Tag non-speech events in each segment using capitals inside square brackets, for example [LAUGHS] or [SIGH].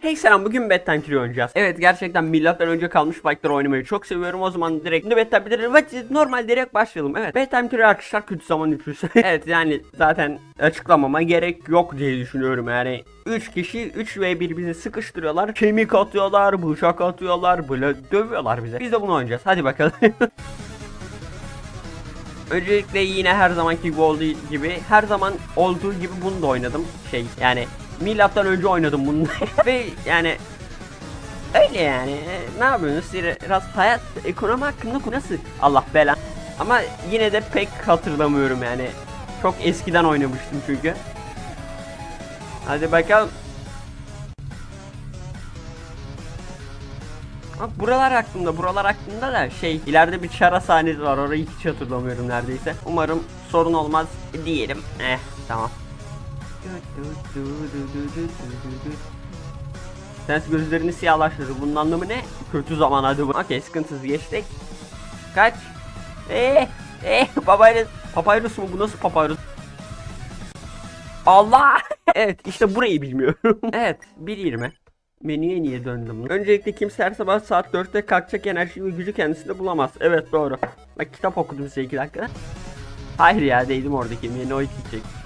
Hey selam bugün Bedtime Tree oynayacağız. Evet gerçekten milattan önce kalmış fightlar oynamayı çok seviyorum. O zaman direkt ne Bedtime Tree normal direkt başlayalım. Evet Bedtime Tree arkadaşlar kötü zaman üçlüsü. [LAUGHS] evet yani zaten açıklamama gerek yok diye düşünüyorum yani. 3 kişi 3 ve birbirini sıkıştırıyorlar. Kemik atıyorlar, bıçak atıyorlar, böyle dövüyorlar bize. Biz de bunu oynayacağız. Hadi bakalım. [LAUGHS] Öncelikle yine her zamanki gibi olduğu gibi her zaman olduğu gibi bunu da oynadım. Şey yani milattan önce oynadım bunu. [LAUGHS] Ve yani öyle yani. E, ne yapıyorsunuz? Biraz hayat ekonomi hakkında nasıl Allah bela? Ama yine de pek hatırlamıyorum yani. Çok eskiden oynamıştım çünkü. Hadi bakalım. Ha, buralar aklımda, buralar aklımda da şey ileride bir çara sahnesi var. Orayı hiç hatırlamıyorum neredeyse. Umarım sorun olmaz diyelim. Eh tamam. Sens gözlerini siyahlaştırır. Bunun anlamı ne? Kötü zaman hadi bu. Okey sıkıntısız geçtik. Kaç. Eh eh papyrus. Papyrus mu bu nasıl papyrus? Allah! [LAUGHS] evet işte burayı bilmiyorum. [LAUGHS] evet 1.20. Menüye niye döndüm? Öncelikle kimse her sabah saat 4'te kalkacak enerji ve gücü kendisinde bulamaz. Evet doğru. Bak kitap okudum size 2 dakika. Hayır ya değdim oradaki menü o içecek.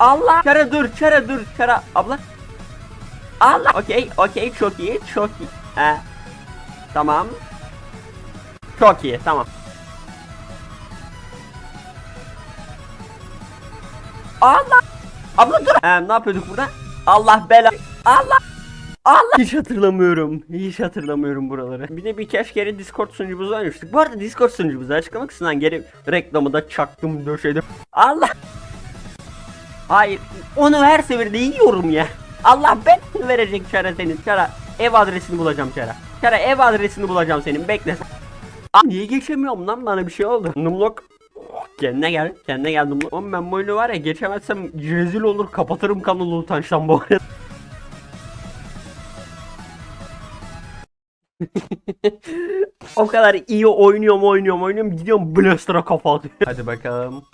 Allah! Çara dur, çara dur, çara. Abla. Allah! Okey, okey çok iyi, çok iyi. Ee, tamam. Çok iyi, tamam. Allah! Abla dur. Ee, ne yapıyorduk burada? Allah bela. Allah. Allah. Hiç hatırlamıyorum. Hiç hatırlamıyorum buraları. Bir de birkaç kere Discord sunucumuzu oynamıştık. Bu arada Discord sunucumuzu açıklama kısmından geri reklamı da çaktım döşedim. Allah. Hayır. Onu her seferinde yiyorum ya. Allah ben verecek Çara senin. Çara ev adresini bulacağım Çara. Çara ev adresini bulacağım senin. Bekle. Aa, niye geçemiyorum lan bana bir şey oldu. Numlok Oh, Kendine gel, kendine gel Numlok. Oğlum ben bu oyunu var ya geçemezsem rezil olur kapatırım kanalı utançtan bu arada. [LAUGHS] o kadar iyi oynuyorum oynuyorum oynuyorum gidiyorum Blaster'a kafa atıyorum. Hadi bakalım.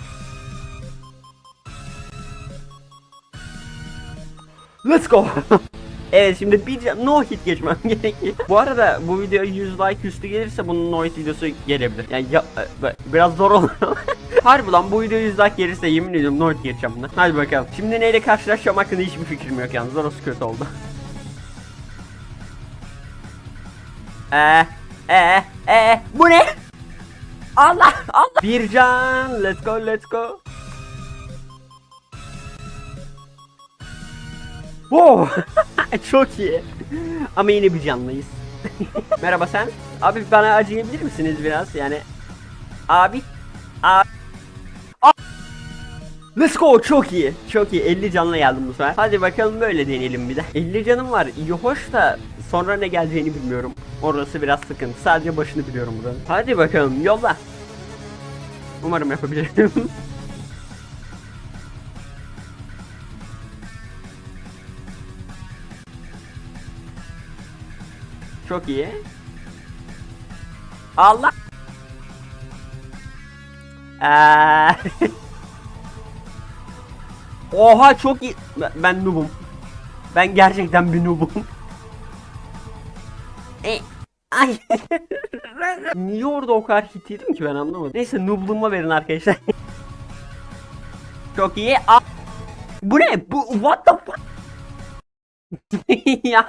Let's go. [LAUGHS] evet şimdi bir no hit geçmem [LAUGHS] gerekiyor. Bu arada bu video 100 like üstü gelirse bunun no hit videosu gelebilir. Yani ya, e, biraz zor olur. [LAUGHS] Harbi lan bu video 100 like gelirse yemin ediyorum no hit geçeceğim buna. Hadi bakalım. Şimdi neyle karşılaşacağım hakkında hiçbir fikrim yok yalnız. Orası kötü oldu. Eee eee eee bu ne? Allah Allah. Bir can let's go let's go. Wow. [LAUGHS] Çok iyi. Ama yine bir canlıyız. [LAUGHS] Merhaba sen. Abi bana acıyabilir misiniz biraz yani? Abi. Abi. A- Let's go çok iyi. Çok iyi. 50 canla geldim bu sefer. Hadi bakalım böyle deneyelim bir de. 50 canım var. İyi hoş da sonra ne geleceğini bilmiyorum. Orası biraz sıkıntı. Sadece başını biliyorum buranın. Hadi bakalım yolla. Umarım yapabilirim. [LAUGHS] Çok iyi. Allah. Eee. [LAUGHS] Oha çok iyi. Ben, ben noobum. Ben gerçekten bir noobum. E, Ay. [LAUGHS] Niye orada o kadar hit yedim ki ben anlamadım. Neyse noobluğuma verin arkadaşlar. [LAUGHS] çok iyi. A Bu ne? Bu what the fuck? [LAUGHS] ya.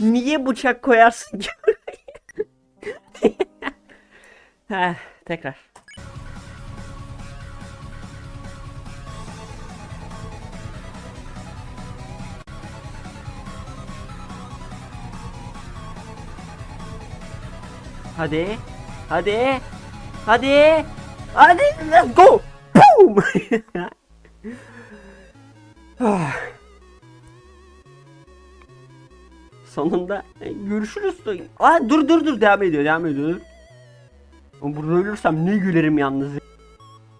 Niye bıçak koyarsın ki [LAUGHS] tekrar. Hadi. Hadi. Hadi. Hadi. Let's go. Boom. [LAUGHS] Ah. Sonunda e, görüşürüz. Aa, dur dur dur devam ediyor devam ediyor. Burada ölürsem ne gülerim yalnız.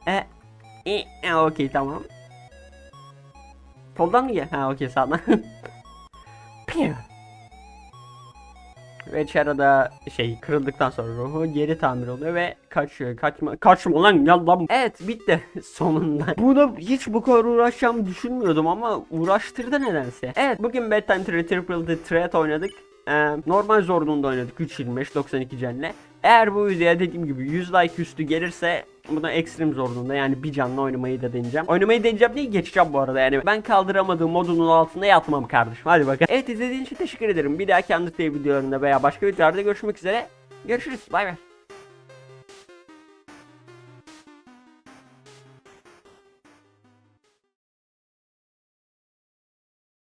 E, e, e okey tamam. Soldan mı gel? Ha okey sağdan. [LAUGHS] Ve Chera'da şey kırıldıktan sonra ruhu geri tamir oluyor ve kaçıyor. Kaçma kaçma lan ya lan. Evet bitti [LAUGHS] sonunda. Buna hiç bu kadar uğraşacağımı düşünmüyordum ama uğraştırdı nedense. Evet bugün Bedtime Tri- Triple The Threat oynadık. Ee, normal zorluğunda oynadık 3.25 92 canlı. Eğer bu videoya dediğim gibi 100 like üstü gelirse buna ekstrem zorluğunda yani bir canlı oynamayı da deneyeceğim. Oynamayı deneyeceğim değil geçeceğim bu arada yani ben kaldıramadığım modunun altında yatmam kardeşim hadi bakalım. Evet izlediğiniz için teşekkür ederim. Bir dahaki Undertale videolarında veya başka videolarda görüşmek üzere. Görüşürüz bay bay.